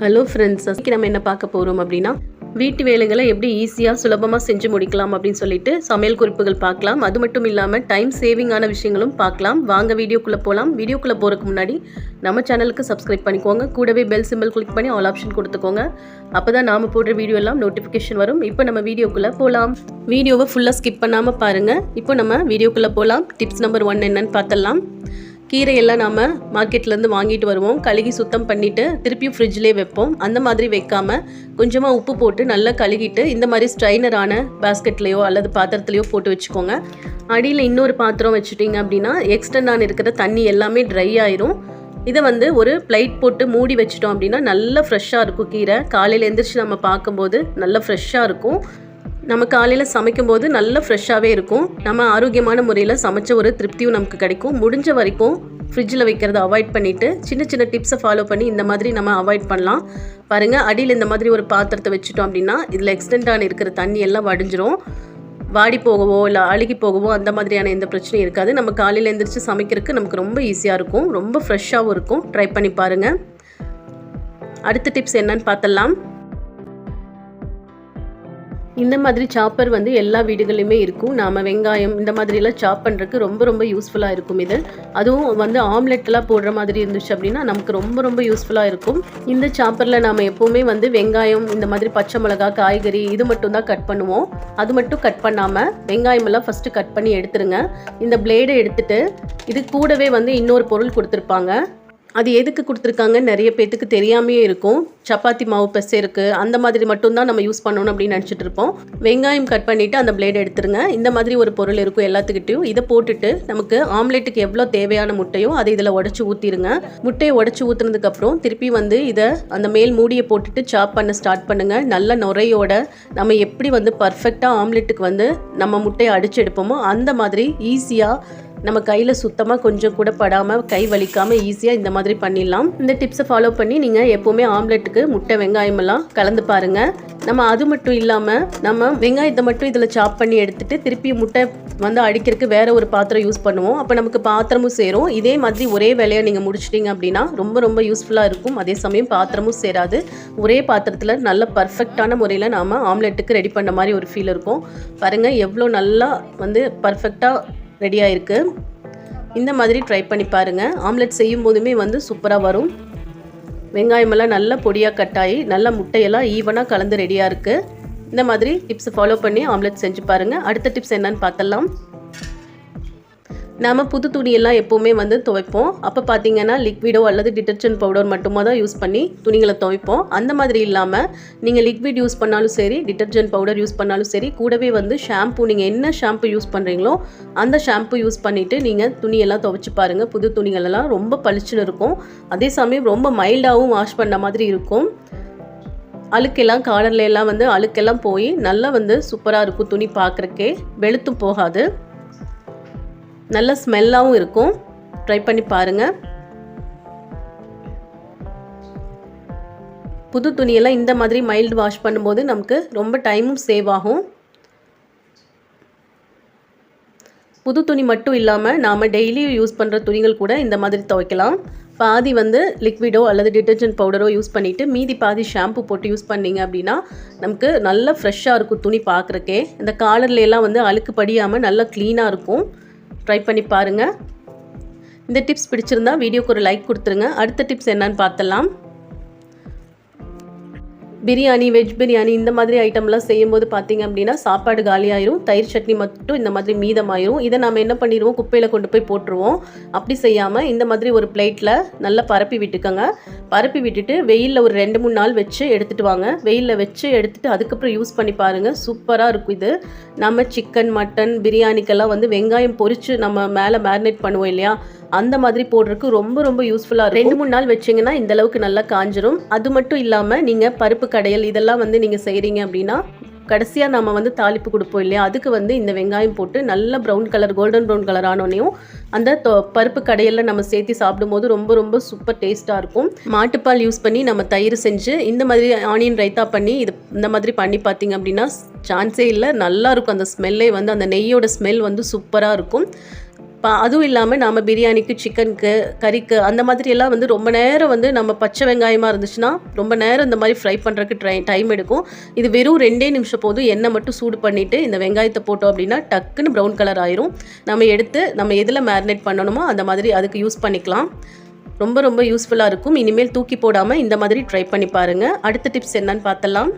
Hello friends இன்றைக்கி நம்ம என்ன பார்க்க போகிறோம் அப்படின்னா வீட்டு வேலைகளை எப்படி ஈஸியாக சுலபமாக செஞ்சு முடிக்கலாம் அப்படின்னு சொல்லிட்டு சமையல் குறிப்புகள் பார்க்கலாம். அது மட்டும் இல்லாமல் டைம் சேவிங்கான விஷயங்களும் பார்க்கலாம். வாங்க வீடியோக்குள்ளே போகலாம் வீடியோக்குள்ளே போகிறதுக்கு முன்னாடி நம்ம சேனலுக்கு சப்ஸ்கிரைப் பண்ணிக்கோங்க. கூடவே பெல் சிம்பிள் கிளிக் பண்ணி ஆல் ஆப்ஷன் கொடுத்துக்கோங்க. அப்போ தான் நாம் போடுற வீடியோ எல்லாம் நோட்டிஃபிகேஷன் வரும். இப்போ நம்ம வீடியோக்குள்ளே போகலாம் வீடியோவை ஃபுல்லாக ஸ்கிப் பண்ணாமல் பாருங்கள் இப்போ நம்ம வீடியோக்குள்ளே போகலாம் டிப்ஸ் நம்பர் ஒன் என்னன்னு பார்த்தலாம் கீரையெல்லாம் நாம் மார்க்கெட்லேருந்து வாங்கிட்டு வருவோம். கழுகி சுத்தம் பண்ணிவிட்டு திருப்பியும் ஃப்ரிட்ஜ்லேயே வைப்போம். அந்த மாதிரி வைக்காமல் கொஞ்சமாக உப்பு போட்டு நல்லா கழுகிட்டு இந்த மாதிரி ஸ்ட்ரைனரான பேஸ்கெட்லேயோ அல்லது பாத்திரத்துலையோ போட்டு வச்சுக்கோங்க. அடியில் இன்னொரு பாத்திரம் வச்சுட்டிங்க அப்படின்னா எக்ஸ்டெண்டான இருக்கிற தண்ணி எல்லாமே ட்ரை ஆயிரும். இதை வந்து ஒரு பிளைட் போட்டு மூடி வச்சிட்டோம் அப்படின்னா நல்லா ஃப்ரெஷ்ஷாக இருக்கும் கீரை. காலையில் எழுந்திரிச்சு நம்ம பார்க்கும்போது நல்லா ஃப்ரெஷ்ஷாக இருக்கும். நம்ம காலையில் சமைக்கும்போது நல்லா ஃப்ரெஷ்ஷாகவே இருக்கும். நம்ம ஆரோக்கியமான முறையில் சமைச்ச ஒரு திருப்தியும் நமக்கு கிடைக்கும். முடிஞ்ச வரைக்கும் ஃப்ரிட்ஜில் வைக்கிறத அவாய்ட் பண்ணிவிட்டு சின்ன சின்ன டிப்ஸை ஃபாலோ பண்ணி இந்த மாதிரி நம்ம அவாய்ட் பண்ணலாம். பாருங்கள் அடியில் இந்த மாதிரி ஒரு பாத்திரத்தை வச்சுட்டோம் அப்படின்னா இதில் எக்ஸ்டெண்டான இருக்கிற தண்ணி எல்லாம் வடிஞ்சிரும். வாடி போகவோ இல்லை அழுகி போகவோ அந்த மாதிரியான எந்த பிரச்சனையும் இருக்காது. நம்ம காலையில் எழுந்திரிச்சு சமைக்கிறதுக்கு நமக்கு ரொம்ப ஈஸியாக இருக்கும். ரொம்ப ஃப்ரெஷ்ஷாகவும் இருக்கும். ட்ரை பண்ணி பாருங்கள் அடுத்த டிப்ஸ் என்னன்னு பார்த்தலாம் இந்த மாதிரி சாப்பர் வந்து எல்லா வீடுகளிலுமே இருக்கும். நாம் வெங்காயம் இந்த மாதிரிலாம் சாப் பண்ணுறதுக்கு ரொம்ப ரொம்ப யூஸ்ஃபுல்லாக இருக்கும் இது. அதுவும் வந்து ஆம்லெட்லாம் போடுற மாதிரி இருந்துச்சு அப்படின்னா நமக்கு ரொம்ப ரொம்ப யூஸ்ஃபுல்லாக இருக்கும். இந்த சாப்பரில் நாம் எப்போவுமே வந்து வெங்காயம் இந்த மாதிரி பச்சை மிளகா காய்கறி இது மட்டும் தான் கட் பண்ணுவோம். அது மட்டும் கட் பண்ணாமல் வெங்காயமெல்லாம் ஃபஸ்ட்டு கட் பண்ணி எடுத்துருங்க. இந்த பிளேடை எடுத்துகிட்டு இது கூடவே வந்து இன்னொரு பொருள் கொடுத்துருப்பாங்க. அது எதுக்கு கொடுத்துருக்காங்க? நிறைய பேர்த்துக்கு தெரியாமையே இருக்கும். சப்பாத்தி மாவு பெசைருக்கு அந்த மாதிரி மட்டும்தான் நம்ம யூஸ் பண்ணணும் அப்படின்னு நினச்சிட்டு இருப்போம். வெங்காயம் கட் பண்ணிவிட்டு அந்த பிளேட் எடுத்துருங்க. இந்த மாதிரி ஒரு பொருள் இருக்கும் எல்லாத்துக்கிட்டையும். இதை போட்டுட்டு நமக்கு ஆம்லெட்டுக்கு எவ்வளோ தேவையான முட்டையோ அதை இதில் உடச்சி ஊற்றிடுங்க முட்டையை உடச்சி ஊற்றுனதுக்கப்புறம் திருப்பி வந்து இதை அந்த மேல் மூடியை போட்டுட்டு சாப் பண்ண ஸ்டார்ட் பண்ணுங்கள் நல்ல நுரையோட நம்ம எப்படி வந்து பர்ஃபெக்டாக ஆம்லெட்டுக்கு வந்து நம்ம முட்டையை அடிச்சு எடுப்போமோ அந்த மாதிரி ஈஸியாக நம்ம கையில் சுத்தமாக கொஞ்சம் கூட படாமல் கை வலிக்காமல் ஈஸியாக இந்த மாதிரி பண்ணிடலாம். இந்த டிப்ஸை ஃபாலோ பண்ணி நீங்கள் எப்போவுமே ஆம்லெட்டுக்கு முட்டை வெங்காயம் எல்லாம் கலந்து பாருங்கள் நம்ம அது மட்டும் இல்லாமல் நம்ம வெங்காயத்தை மட்டும் இதில் சாப் பண்ணி எடுத்துட்டு திருப்பி முட்டை வந்து அடிக்கிறதுக்கு வேற ஒரு பாத்திரம் யூஸ் பண்ணுவோம். அப்போ நமக்கு பாத்திரமும் சேரும். இதே மாதிரி ஒரே வேலையை நீங்கள் முடிச்சிட்டிங்க அப்படின்னா ரொம்ப ரொம்ப யூஸ்ஃபுல்லாக இருக்கும். அதே சமயம் பாத்திரமும் சேராது. ஒரே பாத்திரத்தில் நல்ல பர்ஃபெக்டான முறையில் நாம் ஆம்லெட்டுக்கு ரெடி பண்ண மாதிரி ஒரு ஃபீல் இருக்கும். பாருங்கள் எவ்வளோ நல்லா வந்து பர்ஃபெக்டாக ரெடியாக இருக்குது இந்த மாதிரி ட்ரை பண்ணி பாருங்கள் ஆம்லெட் செய்யும் போதுமே வந்து சூப்பராக வரும். வெங்காயமெல்லாம் நல்லா பொடியாக கட்டாயி நல்லா முட்டையெல்லாம் ஈவனாக கலந்து ரெடியாக இருக்குது இந்த மாதிரி டிப்ஸை ஃபாலோ பண்ணி ஆம்லெட் செஞ்சு பாருங்கள் அடுத்த டிப்ஸ் என்னன்னு பார்த்தலாம் நாம் புது துணியெல்லாம் எப்போவுமே வந்து துவைப்போம். அப்போ பார்த்தீங்கன்னா லிக்விடோ அல்லது டிட்டர்ஜென்ட் பவுடர் மட்டுமா தான் யூஸ் பண்ணி துணிகளை துவைப்போம். அந்த மாதிரி இல்லாமல் நீங்கள் லிக்விட் யூஸ் பண்ணாலும் சரி டிட்டர்ஜென்ட் பவுடர் யூஸ் பண்ணாலும் சரி கூடவே வந்து ஷாம்பு நீங்கள் என்ன ஷாம்பு யூஸ் பண்ணுறீங்களோ அந்த ஷாம்பு யூஸ் பண்ணிவிட்டு நீங்கள் துணியெல்லாம் துவைச்சி பாருங்கள் புது துணிகளெல்லாம் ரொம்ப பளிச்சுன்னு இருக்கும். அதே சமயம் ரொம்ப மைல்டாகவும் வாஷ் பண்ண மாதிரி இருக்கும். அழுக்கெல்லாம் காலர்ல எல்லாம் வந்து அழுக்கெல்லாம் போய் நல்லா வந்து சூப்பராக இருக்கும் துணி பார்க்குறக்கே வெளுத்தும் போகாது. நல்ல ஸ்மெல்லாகவும் இருக்கும். ட்ரை பண்ணி பாருங்கள் புது துணியெல்லாம் இந்த மாதிரி மைல்டு வாஷ் பண்ணும்போது நமக்கு ரொம்ப டைமும் சேவ் ஆகும். புது துணி மட்டும் இல்லாமல் நாம் டெய்லி யூஸ் பண்ணுற துணிகள் கூட இந்த மாதிரி துவைக்கலாம். பாதி வந்து லிக்விடோ அல்லது டிட்டர்ஜென்ட் பவுடரோ யூஸ் பண்ணிவிட்டு மீதி பாதி ஷாம்பு போட்டு யூஸ் பண்ணீங்க அப்படின்னா நமக்கு நல்ல ஃப்ரெஷ்ஷாக இருக்கும் துணி பார்க்குறக்கே இந்த காலர்லையெல்லாம் வந்து அழுக்கு படியாமல் நல்லா க்ளீனாக இருக்கும். ட்ரை பண்ணி பாருங்கள் இந்த டிப்ஸ் பிடிச்சிருந்தா வீடியோக்கு ஒரு லைக் கொடுத்துருங்க. அடுத்த டிப்ஸ் என்னன்னு பார்த்தலாம் பிரியாணி வெஜ் பிரியாணி இந்த மாதிரி ஐட்டம்லாம் செய்யும்போது பார்த்தீங்க அப்படின்னா சாப்பாடு காலியாயிரும் தயிர் சட்னி மட்டும் இந்த மாதிரி மீதமாயிரும். இதை நம்ம என்ன பண்ணிடுவோம்? குப்பையில் கொண்டு போய் போட்டுருவோம். அப்படி செய்யாமல் இந்த மாதிரி ஒரு பிளேட்டில் நல்லா பரப்பி விட்டுக்கோங்க. பரப்பி விட்டுட்டு வெயிலில் ஒரு ரெண்டு மூணு நாள் வச்சு எடுத்துகிட்டு வாங்க. வெயிலில் வச்சு எடுத்துகிட்டு அதுக்கப்புறம் யூஸ் பண்ணி பாருங்கள் சூப்பராக இருக்கும் இது. நம்ம சிக்கன் மட்டன் பிரியாணிக்கெல்லாம் வந்து வெங்காயம் பொரித்து நம்ம மேலே மேரினேட் பண்ணுவோம் இல்லையா? அந்த மாதிரி போடுறதுக்கு ரொம்ப ரொம்ப யூஸ்ஃபுல்லாக இருக்கும். ரெண்டு மூணு நாள் வச்சிங்கன்னா இந்த அளவுக்கு நல்லா காஞ்சிரும். அது மட்டும் இல்லாமல் நீங்கள் பருப்பு கடையல் இதெல்லாம் வந்து நீங்கள் செய்கிறீங்க அப்படின்னா கடைசியாக நம்ம வந்து தாளிப்பு கொடுப்போம் இல்லையா? அதுக்கு வந்து இந்த வெங்காயம் போட்டு நல்ல brown colour golden brown colour ஆனோடனையும் அந்த தொ- பருப்பு கடையில் நம்ம சேர்த்து சாப்பிடும்போது ரொம்ப ரொம்ப சூப்பர் டேஸ்ட்டாக இருக்கும். மாட்டுப்பால் யூஸ் பண்ணி நம்ம தயிர் செஞ்சு இந்த மாதிரி ஆனியன் ரைத்தா பண்ணி இது இந்த மாதிரி பண்ணி பார்த்தீங்க அப்படின்னா சான்ஸே இல்லை. நல்லாயிருக்கும் அந்த ஸ்மெல்லே வந்து அந்த நெய்யோட ஸ்மெல் வந்து சூப்பராக இருக்கும். பா அதுவும் இல்லாமல் நாம் பிரியாணிக்கு சிக்கனுக்கு கறிக்கு அந்த மாதிரி எல்லாம் வந்து ரொம்ப நேரம் வந்து நம்ம பச்சை வெங்காயமாக இருந்துச்சுன்னா ரொம்ப நேரம் இந்த மாதிரி ஃப்ரை பண்ணுறதுக்கு ட்ரை டைம் எடுக்கும். இது வெறும் ரெண்டே நிமிஷம் போதும் எண்ணெய் மட்டும் சூடு பண்ணிவிட்டு இந்த வெங்காயத்தை போட்டோம் அப்படின்னா டக்குன்னு ப்ரௌன் கலர் ஆயிரும். நம்ம எடுத்து நம்ம எதில் மேரினேட் பண்ணணுமோ அந்த மாதிரி அதுக்கு யூஸ் பண்ணிக்கலாம். ரொம்ப ரொம்ப யூஸ்ஃபுல்லாக இருக்கும். இனிமேல் தூக்கி போடாமல் இந்த மாதிரி ட்ரை பண்ணி பாருங்கள் அடுத்த டிப்ஸ் என்னன்னு பார்த்தலாம்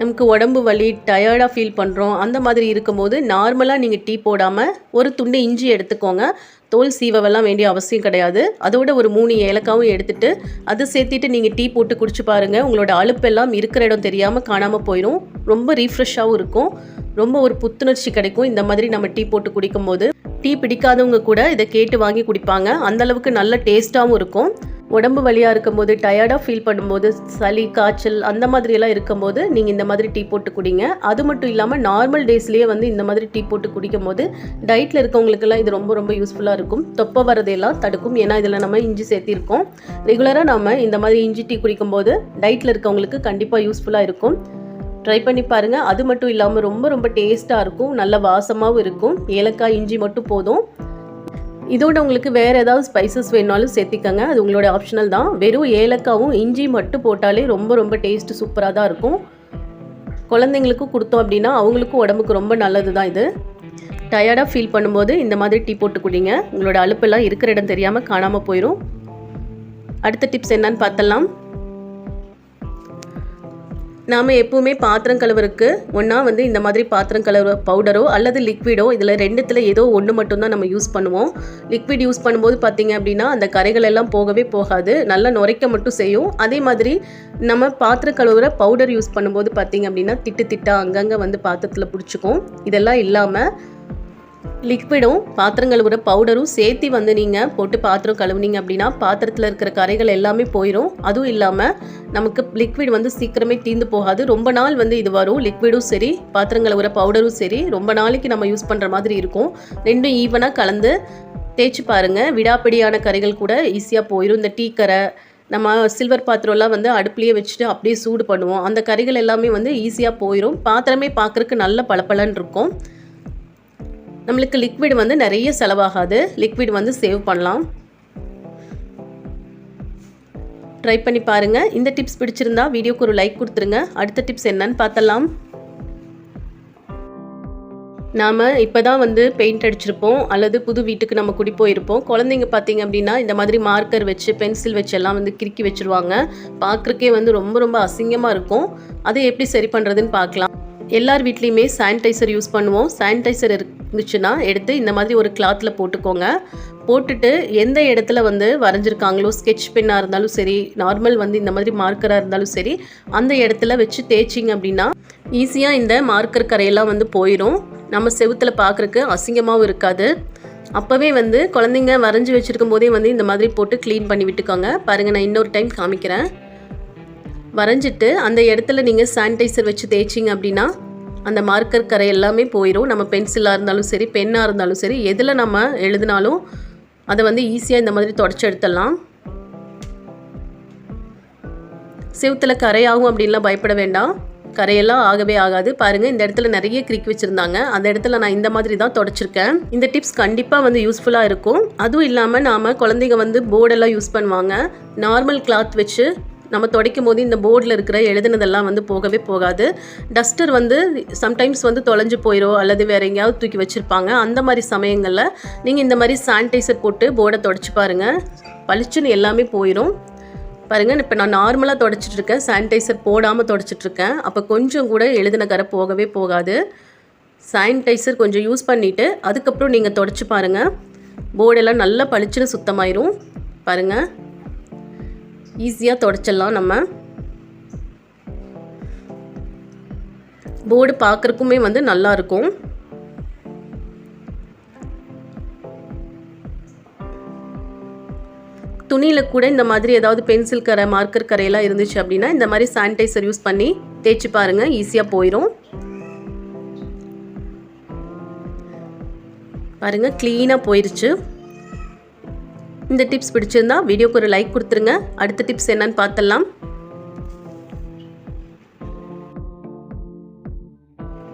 நமக்கு உடம்பு வலி டயர்டாக ஃபீல் பண்ணுறோம் அந்த மாதிரி இருக்கும்போது நார்மலாக நீங்கள் டீ போடாமல் ஒரு துண்டு இஞ்சி எடுத்துக்கோங்க. தோல் சீவவெல்லாம் வேண்டிய அவசியம் கிடையாது. அதோட ஒரு மூணு ஏலக்காவும் எடுத்துட்டு அதை சேர்த்திட்டு நீங்கள் டீ போட்டு குடிச்சு பாருங்கள் உங்களோட அலுப்பெல்லாம் இருக்கிற இடம் தெரியாமல் காணாமல் போயிடும் ரொம்ப ரீஃப்ரெஷ்ஷாகவும் இருக்கும். ரொம்ப ஒரு புத்துணர்ச்சி கிடைக்கும். இந்த மாதிரி நம்ம டீ போட்டு குடிக்கும்போது. டீ பிடிக்காதவங்க கூட இதை கேட்டு வாங்கி குடிப்பாங்க. அந்தளவுக்கு நல்ல டேஸ்ட்டாகவும் இருக்கும். உடம்பு வலியாக இருக்கும்போது டயர்டாக ஃபீல் பண்ணும்போது சளி காய்ச்சல் அந்த மாதிரியெல்லாம் இருக்கும்போது நீங்கள் இந்த மாதிரி டீ போட்டு குடிங்க. அது மட்டும் இல்லாமல் நார்மல் டேஸ்லேயே வந்து இந்த மாதிரி டீ போட்டு குடிக்கும் போது டயட்டில் இருக்கவங்களுக்கெல்லாம் இது ரொம்ப ரொம்ப யூஸ்ஃபுல்லாக இருக்கும். தொப்பை வரதையெல்லாம் தடுக்கும். ஏன்னா இதில் நம்ம இஞ்சி சேர்த்திருக்கோம். ரெகுலராக நம்ம இந்த மாதிரி இஞ்சி டீ குடிக்கும்போது டயட்டில் இருக்கவங்களுக்கு கண்டிப்பாக யூஸ்ஃபுல்லாக இருக்கும். ட்ரை பண்ணி பாருங்கள் அது மட்டும் இல்லாமல் ரொம்ப ரொம்ப டேஸ்ட்டாக இருக்கும். நல்ல வாசமாகவும் இருக்கும். ஏலக்காய் இஞ்சி மட்டும் போதும். இதோட உங்களுக்கு வேறு ஏதாவது ஸ்பைசஸ் வேணாலும் சேர்த்திக்கங்க. அது உங்களோட ஆப்ஷனல் தான். வெறும் ஏலக்காவும் இஞ்சி மட்டும் போட்டாலே ரொம்ப ரொம்ப டேஸ்ட் சூப்பராக தான் இருக்கும். குழந்தைங்களுக்கும் கொடுத்தோம் அப்படின்னா அவங்களுக்கும் உடம்புக்கு ரொம்ப நல்லது தான் இது. டயர்டாக ஃபீல் பண்ணும்போது இந்த மாதிரி டீ போட்டு குடிங்க. உங்களோட அலுப்பெல்லாம் இருக்கிற இடம் தெரியாமல் காணாமல் போயிடும் அடுத்த டிப்ஸ் என்னன்னு பார்த்தலாம் நாம் எப்பவுமே பாத்திரம் கழுவுறதுக்கு ஒன்றா வந்து இந்த மாதிரி பாத்திரம் கழுவுற பவுடரோ அல்லது லிக்விடோ இதில் ரெண்டுத்தில் ஏதோ ஒன்று மட்டும்தான் நம்ம யூஸ் பண்ணுவோம். லிக்விட் யூஸ் பண்ணும்போது பார்த்திங்க அப்படின்னா அந்த கரைகள் எல்லாம் போகவே போகாது. நல்லா நுரைக்க மட்டும் செய்யும். அதே மாதிரி நம்ம பாத்திரம் கழுவுற பவுடர் யூஸ் பண்ணும்போது பார்த்திங்க அப்படின்னா திட்டு திட்டா அங்கங்கே வந்து பாத்திரத்தில் பிடிச்சிக்கும். இதெல்லாம் இல்லாமல் லிக்விடும் பாத்திரம் பவுடரும் சேர்த்து வந்து நீங்கள் போட்டு பாத்திரம் கழுவுனீங்க அப்படின்னா பாத்திரத்தில் இருக்கிற கரைகள் எல்லாமே போயிடும் அதுவும் இல்லாமல் நமக்கு லிக்விட் வந்து சீக்கிரமே தீந்து போகாது. ரொம்ப நாள் வந்து இது வரும். லிக்விடும் சரி பாத்திரங்களை ஒரு பவுடரும் சரி ரொம்ப நாளைக்கு நம்ம யூஸ் பண்ணுற மாதிரி இருக்கும். ரெண்டும் ஈவனாக கலந்து தேய்ச்சி பாருங்கள் விடாப்பிடியான கரைகள் கூட ஈஸியாக போயிடும் இந்த டீ கரை நம்ம சில்வர் பாத்திரம்லாம் வந்து அடுப்புலேயே வச்சுட்டு அப்படியே சூடு பண்ணுவோம். அந்த கறிகள் எல்லாமே வந்து ஈஸியாக போயிடும் பாத்திரமே பார்க்குறக்கு நல்ல பளபளன்னு இருக்கும். நம்மளுக்கு லிக்விட் வந்து நிறைய செலவாகாது. லிக்விட் வந்து சேவ் பண்ணலாம். ட்ரை பண்ணி பாருங்கள் இந்த டிப்ஸ் பிடிச்சிருந்தா வீடியோக்கு ஒரு லைக் கொடுத்துருங்க. அடுத்த டிப்ஸ் என்னன்னு பார்த்தலாம் நாம் இப்போ தான் வந்து பெயிண்ட் அடிச்சிருப்போம். அல்லது புது வீட்டுக்கு நம்ம குடி போயிருப்போம். குழந்தைங்க பார்த்தீங்க அப்படின்னா இந்த மாதிரி மார்க்கர் வச்சு பென்சில் வச்சு எல்லாம் வந்து கிறுக்கி வச்சுருவாங்க. பார்க்குறக்கே வந்து ரொம்ப ரொம்ப அசிங்கமாக இருக்கும். அதை எப்படி சரி பண்ணுறதுன்னு பார்க்கலாம். எல்லார் வீட்லேயுமே சானிடைசர் யூஸ் பண்ணுவோம். சானிடைசர் இருந்துச்சுன்னா எடுத்து இந்த மாதிரி ஒரு கிளாத்தில் போட்டுக்கோங்க. போட்டுட்டு எந்த இடத்துல வந்து வரைஞ்சிருக்காங்களோ ஸ்கெட்ச் பென்னாக இருந்தாலும் சரி நார்மல் வந்து இந்த மாதிரி மார்க்கராக இருந்தாலும் சரி அந்த இடத்துல வச்சு தேய்ச்சிங்க அப்படின்னா ஈஸியாக இந்த மார்க்கர் கரையெல்லாம் வந்து போயிடும் நம்ம செவுத்தில் பார்க்குறக்கு அசிங்கமாகவும் இருக்காது. அப்போவே வந்து குழந்தைங்க வரைஞ்சி வச்சுருக்கும் போதே வந்து இந்த மாதிரி போட்டு க்ளீன் பண்ணி விட்டுக்கோங்க. பாருங்கள் நான் இன்னொரு டைம் காமிக்கிறேன். வரைஞ்சிட்டு அந்த இடத்துல நீங்கள் சானிடைசர் வச்சு தேய்ச்சிங்க அப்படின்னா அந்த மார்க்கர் கரை எல்லாமே போயிடும் நம்ம பென்சிலாக இருந்தாலும் சரி பென்னாக இருந்தாலும் சரி எதில் நம்ம எழுதினாலும் அதை வந்து ஈஸியாக இந்த மாதிரி தொடச்சி எடுத்துடலாம். செவுத்தில் கரையாகும் அப்படின்லாம் பயப்பட வேண்டாம். கரையெல்லாம் ஆகவே ஆகாது. பாருங்கள் இந்த இடத்துல நிறைய கிரிக் வச்சுருந்தாங்க. அந்த இடத்துல நான் இந்த மாதிரி தான் தொடச்சிருக்கேன். இந்த டிப்ஸ் கண்டிப்பாக வந்து யூஸ்ஃபுல்லாக இருக்கும். அதுவும் இல்லாமல் நாம் குழந்தைங்க வந்து போர்டெல்லாம் யூஸ் பண்ணுவாங்க. நார்மல் கிளாத் வச்சு நம்ம துடைக்கும் போது இந்த போர்டில் இருக்கிற எழுதுனதெல்லாம் வந்து போகவே போகாது. டஸ்டர் வந்து சம்டைம்ஸ் வந்து தொலைஞ்சு போயிடும் அல்லது வேறு எங்கேயாவது தூக்கி வச்சுருப்பாங்க. அந்த மாதிரி சமயங்களில் நீங்கள் இந்த மாதிரி சானிடைசர் போட்டு போர்டை தொடச்சி பாருங்கள் பளிச்சுன்னு எல்லாமே போயிடும் பாருங்கள் இப்போ நான் நார்மலாக தொடச்சிட்ருக்கேன் சானிடைசர் போடாமல் தொடச்சிட்ருக்கேன் அப்போ கொஞ்சம் கூட எழுதின கரை போகவே போகாது. சானிடைசர் கொஞ்சம் யூஸ் பண்ணிவிட்டு அதுக்கப்புறம் நீங்கள் தொடச்சி பாருங்கள் போர்டெல்லாம் நல்லா பளிச்சுன்னு சுத்தமாயிரும். பாருங்கள் ஈஸியாக தொடச்சிடலாம் நம்ம. போர்டு பார்க்குறக்குமே வந்து நல்லா இருக்கும். துணியில் கூட இந்த மாதிரி ஏதாவது பென்சில் கரை மார்க்கர் கரையெல்லாம் இருந்துச்சு அப்படின்னா இந்த மாதிரி சானிடைசர் யூஸ் பண்ணி தேய்ச்சி பாருங்கள் ஈஸியாக போயிடும் பாருங்கள் க்ளீனாக போயிடுச்சு இந்த டிப்ஸ் பிடிச்சிருந்தா வீடியோக்கு ஒரு லைக் கொடுத்துருங்க. அடுத்த டிப்ஸ் என்னன்னு பார்த்தலாம்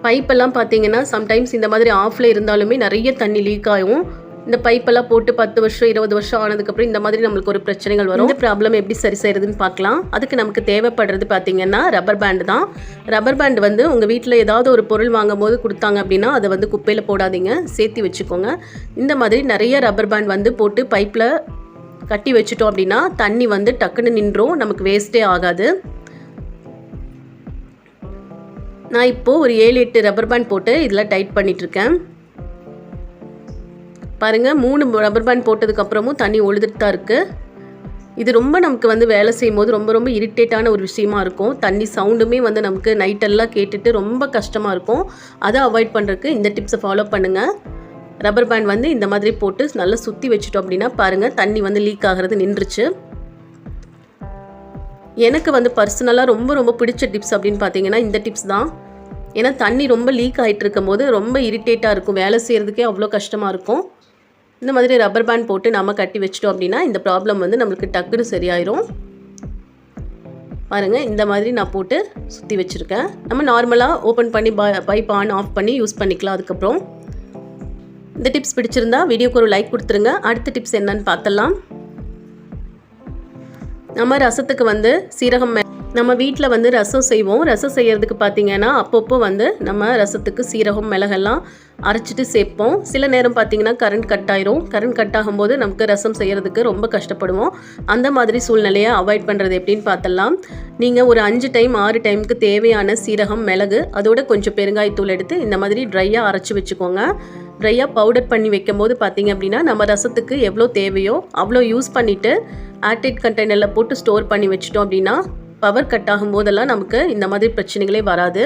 பைப்பெல்லாம் பார்த்தீங்கன்னா சம்டைம்ஸ் இந்த மாதிரி ஆஃபில் இருந்தாலுமே நிறைய தண்ணி லீக் ஆகும். இந்த பைப்பெல்லாம் போட்டு பத்து வருஷம் இருபது வருஷம் ஆனதுக்கப்புறம் இந்த மாதிரி நம்மளுக்கு ஒரு பிரச்சனைகள் வரும். இந்த ப்ராப்ளம் எப்படி சரி செய்யறதுன்னு பார்க்கலாம். அதுக்கு நமக்கு தேவைப்படுறது பார்த்தீங்கன்னா ரப்பர் பேண்ட் தான். ரப்பர் பேண்டு வந்து உங்கள் வீட்டில் ஏதாவது ஒரு பொருள் வாங்கும் போது கொடுத்தாங்க அப்படின்னா அதை வந்து குப்பையில் போடாதீங்க. சேர்த்து வச்சுக்கோங்க. இந்த மாதிரி நிறைய ரப்பர் பேண்ட் வந்து போட்டு பைப்பில் கட்டி வச்சுட்டோம் அப்படின்னா தண்ணி வந்து டக்குன்னு நின்றும் நமக்கு வேஸ்ட்டே ஆகாது. நான் இப்போது ஒரு ஏழு எட்டு ரப்பர் பேண்ட் போட்டு இதில் டைட் பண்ணிகிட்ருக்கேன் பாருங்கள் மூணு ரப்பர் பேண்ட் போட்டதுக்கப்புறமும் தண்ணி ஒழுதுட்டு தான் இருக்குது இது ரொம்ப நமக்கு வந்து வேலை செய்யும் போது ரொம்ப ரொம்ப இரிட்டேட்டான ஒரு விஷயமா இருக்கும். தண்ணி சவுண்டுமே வந்து நமக்கு நைட்டெல்லாம் கேட்டுட்டு ரொம்ப கஷ்டமாக இருக்கும். அதை அவாய்ட் பண்ணுறதுக்கு இந்த டிப்ஸை ஃபாலோ பண்ணுங்கள் ரப்பர் பேண்ட் வந்து இந்த மாதிரி போட்டு நல்லா சுற்றி வச்சுட்டோம் அப்படின்னா பாருங்கள் தண்ணி வந்து லீக் ஆகிறது நின்றுச்சு. எனக்கு வந்து பர்சனலாக ரொம்ப ரொம்ப பிடிச்ச டிப்ஸ் அப்படின்னு பார்த்தீங்கன்னா இந்த டிப்ஸ் தான். ஏன்னா தண்ணி ரொம்ப லீக் ஆகிட்டு இருக்கும் போது ரொம்ப இரிட்டேட்டாக இருக்கும். வேலை செய்கிறதுக்கே அவ்வளோ கஷ்டமாக இருக்கும். இந்த மாதிரி ரப்பர் பேண்ட் போட்டு நம்ம கட்டி வச்சிட்டோம் அப்படின்னா இந்த ப்ராப்ளம் வந்து நம்மளுக்கு டக்குன்னு சரியாயிரும். பாருங்கள் இந்த மாதிரி நான் போட்டு சுற்றி வச்சுருக்கேன். நம்ம நார்மலாக ஓப்பன் பண்ணி பைப் ஆன் ஆஃப் பண்ணி யூஸ் பண்ணிக்கலாம் அதுக்கப்புறம். இந்த டிப்ஸ் பிடிச்சிருந்தா வீடியோக்கு ஒரு லைக் கொடுத்துருங்க. அடுத்த டிப்ஸ் என்னன்னு பார்த்தலாம் நம்ம ரசத்துக்கு வந்து சீரகம் மே நம்ம வீட்டில் வந்து ரசம் செய்வோம். ரசம் செய்யறதுக்கு பார்த்தீங்கன்னா அப்பப்போ வந்து நம்ம ரசத்துக்கு சீரகம் மிளகெல்லாம் அரைச்சிட்டு சேர்ப்போம். சில நேரம் பார்த்தீங்கன்னா கரண்ட் கட் ஆயிரும். கரண்ட் கட் ஆகும்போது நமக்கு ரசம் செய்கிறதுக்கு ரொம்ப கஷ்டப்படுவோம். அந்த மாதிரி சூழ்நிலையை அவாய்ட் பண்ணுறது எப்படின்னு பார்த்தலாம் நீங்கள் ஒரு அஞ்சு டைம் ஆறு டைமுக்கு தேவையான சீரகம் மிளகு அதோட கொஞ்சம் பெருங்காயத்தூள் எடுத்து இந்த மாதிரி ட்ரையாக அரைச்சி வச்சுக்கோங்க. ட்ரையாக பவுடர் பண்ணி வைக்கும்போது பார்த்தீங்க அப்படின்னா நம்ம ரசத்துக்கு எவ்வளோ தேவையோ அவ்வளோ யூஸ் பண்ணிவிட்டு ஏர்டைட் கண்டெய்னரில் போட்டு ஸ்டோர் பண்ணி வச்சிட்டோம் அப்படின்னா பவர் கட் ஆகும் போதெல்லாம் நமக்கு இந்த மாதிரி பிரச்சனைகளே வராது.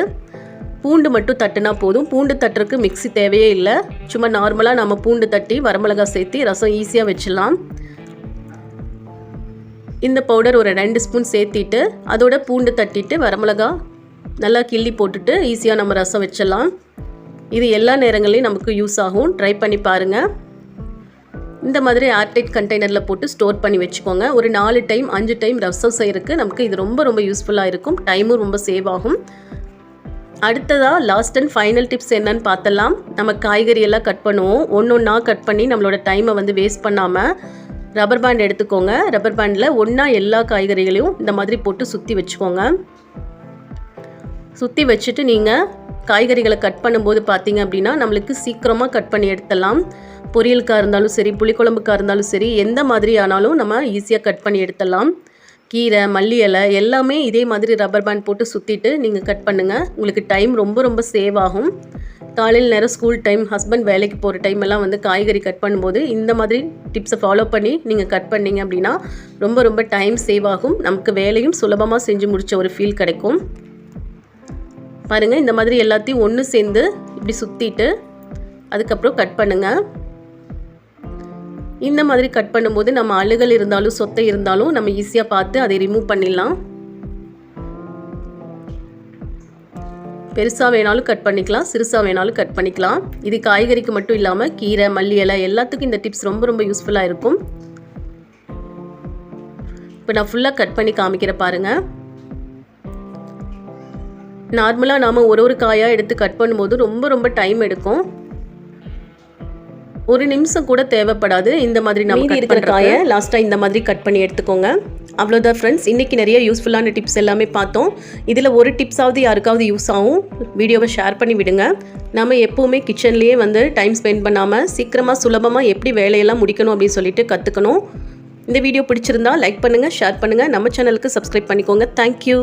பூண்டு மட்டும் தட்டுனா போதும். பூண்டு தட்டுறதுக்கு மிக்ஸி தேவையே இல்லை. சும்மா நார்மலாக நம்ம பூண்டு தட்டி வரமிளகாய் சேர்த்து ரசம் ஈஸியாக வச்சிடலாம். இந்த பவுடர் ஒரு ரெண்டு ஸ்பூன் சேர்த்திட்டு அதோட பூண்டு தட்டிட்டு வரமிளகா நல்லா கிள்ளி போட்டுட்டு ஈஸியாக நம்ம ரசம் வச்சிடலாம். இது எல்லா நேரங்களையும் நமக்கு யூஸ் ஆகும். ட்ரை பண்ணி பாருங்கள் இந்த மாதிரி ஏர்டைட் கண்டெய்னரில் போட்டு ஸ்டோர் பண்ணி வச்சுக்கோங்க. ஒரு நாலு டைம் அஞ்சு டைம் ரசம் செய்கிறதுக்கு நமக்கு இது ரொம்ப ரொம்ப யூஸ்ஃபுல்லாக இருக்கும். டைமும் ரொம்ப சேவ் ஆகும். அடுத்ததாக லாஸ்ட் அண்ட் ஃபைனல் டிப்ஸ் என்னன்னு பார்த்தலாம் நம்ம காய்கறி எல்லாம் கட் பண்ணுவோம். ஒன்று ஒன்றா கட் பண்ணி நம்மளோட டைமை வந்து வேஸ்ட் பண்ணாமல் ரப்பர் பேண்ட் எடுத்துக்கோங்க. ரப்பர் பேண்டில் ஒன்றா எல்லா காய்கறிகளையும் இந்த மாதிரி போட்டு சுற்றி வச்சுக்கோங்க. சுற்றி வச்சுட்டு நீங்கள் காய்கறிகளை கட் பண்ணும்போது பார்த்தீங்க அப்படின்னா நம்மளுக்கு சீக்கிரமாக கட் பண்ணி எடுத்துடலாம். பொரியலுக்காக இருந்தாலும் சரி புளிக்குழம்புக்காக இருந்தாலும் சரி எந்த மாதிரி ஆனாலும் நம்ம ஈஸியாக கட் பண்ணி எடுத்துடலாம். கீரை மல்லி இலை எல்லாமே இதே மாதிரி ரப்பர் பேண்ட் போட்டு சுற்றிட்டு நீங்கள் கட் பண்ணுங்கள் உங்களுக்கு டைம் ரொம்ப ரொம்ப சேவ் ஆகும். காலையில் நேரம் ஸ்கூல் டைம் ஹஸ்பண்ட் வேலைக்கு போகிற டைம் எல்லாம் வந்து காய்கறி கட் பண்ணும்போது இந்த மாதிரி டிப்ஸை ஃபாலோ பண்ணி நீங்கள் கட் பண்ணீங்க அப்படின்னா ரொம்ப ரொம்ப டைம் சேவ் ஆகும். நமக்கு வேலையும் சுலபமாக செஞ்சு முடித்த ஒரு ஃபீல் கிடைக்கும். பாருங்கள் இந்த மாதிரி எல்லாத்தையும் ஒன்று சேர்ந்து இப்படி சுற்றிட்டு அதுக்கப்புறம் கட் பண்ணுங்கள் இந்த மாதிரி கட் பண்ணும்போது நம்ம அழுகல் இருந்தாலும் சொத்தை இருந்தாலும் நம்ம ஈஸியாக பார்த்து அதை ரிமூவ் பண்ணிடலாம். பெருசாக வேணாலும் கட் பண்ணிக்கலாம் சிறுசாக வேணாலும் கட் பண்ணிக்கலாம். இது காய்கறிக்கு மட்டும் இல்லாமல் கீரை மல்லி இலை எல்லாத்துக்கும் இந்த டிப்ஸ் ரொம்ப ரொம்ப யூஸ்ஃபுல்லாக இருக்கும். இப்போ நான் ஃபுல்லாக கட் பண்ணி காமிக்கிற பாருங்கள் நார்மலாக நாம் ஒரு ஒரு காயாக எடுத்து கட் பண்ணும்போது ரொம்ப ரொம்ப டைம் எடுக்கும். ஒரு நிமிஷம் கூட தேவைப்படாது. இந்த மாதிரி நம்ம இருக்கிற காயை லாஸ்ட்டாக இந்த மாதிரி கட் பண்ணி எடுத்துக்கோங்க. அவ்வளோதான் ஃப்ரெண்ட்ஸ் இன்றைக்கி நிறைய யூஸ்ஃபுல்லான டிப்ஸ் எல்லாமே பார்த்தோம். இதில் ஒரு டிப்ஸாவது யாருக்காவது யூஸ் ஆகும் வீடியோவை ஷேர் பண்ணி விடுங்க. நம்ம எப்போவுமே கிச்சன்லேயே வந்து டைம் ஸ்பெண்ட் பண்ணாமல் சீக்கிரமாக சுலபமாக எப்படி வேலையெல்லாம் முடிக்கணும் அப்படின்னு சொல்லிட்டு கற்றுக்கணும் இந்த வீடியோ பிடிச்சிருந்தா லைக் பண்ணுங்கள் ஷேர் பண்ணுங்கள் நம்ம சேனலுக்கு சப்ஸ்கிரைப் பண்ணிக்கோங்க. தேங்க்யூ